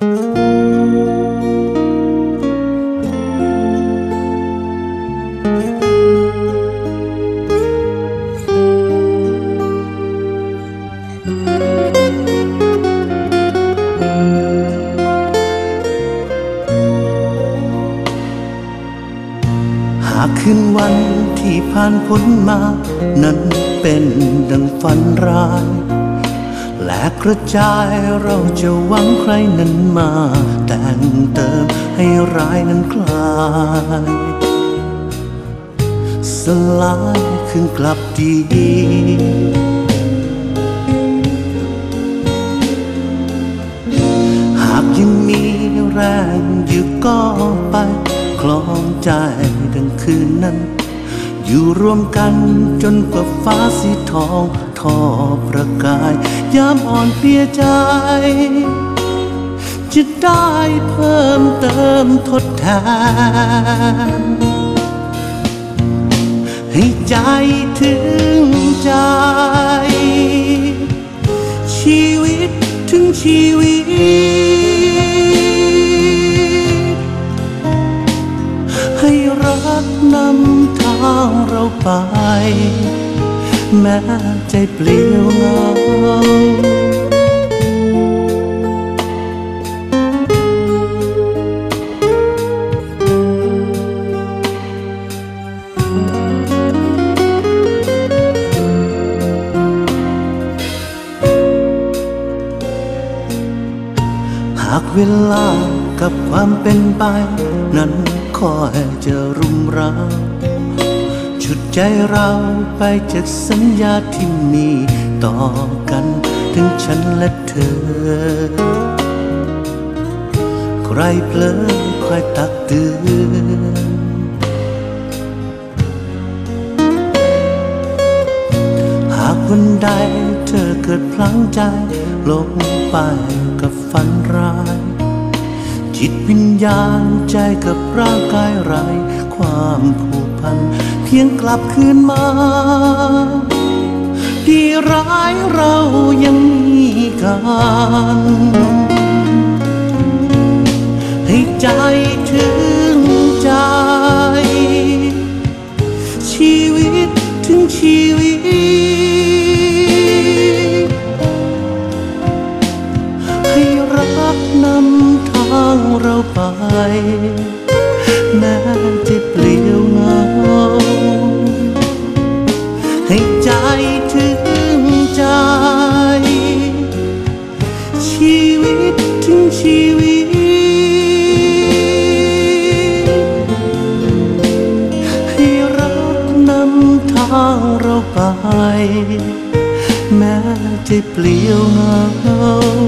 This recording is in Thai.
หากคืนวันที่ผ่านพ้นมา นั้นเป็นดังฝัน และกระจายเราจะหวังใครนั้นมา แต่งเติมให้ร้ายนั้นคลายสลายขึ้นกลับดีหากยังมีแรงอยู่ก็ไป คลองใจดังคืนนั้น อยู่รวมกันจนกว่าฟ้าสีทอง ทอประกาย ยามอ่อนเพียใจ จะได้เพิ่มเติมทดแทนให้ใจถึง แม้ใจเปลี่ยวเหงาหากเวลากับความเป็นไป นั้นคอยจะรุมเร้า ใจเราไปจากสัญญาที่มีต่อกัน ถึงฉันและเธอ ใครเพลอคอยตักเตือนหากวันใดเธอเกิดพลั้งใจลงไปกับฝันร้าย จิตวิญญาณใจกับร่างกายไรความผูก พัน เพียงกลับคืนมา ที่ร้ายเรายังมีกันให้ใจถึงใจ ชีวิตถึงชีวิต ให้รักนำทางเราไปแม้จะ ให้ใจถึงใจ ชีวิตถึงชีวิต ให้รักนำทางเราไป แม้จะเปลี่ยวเหงา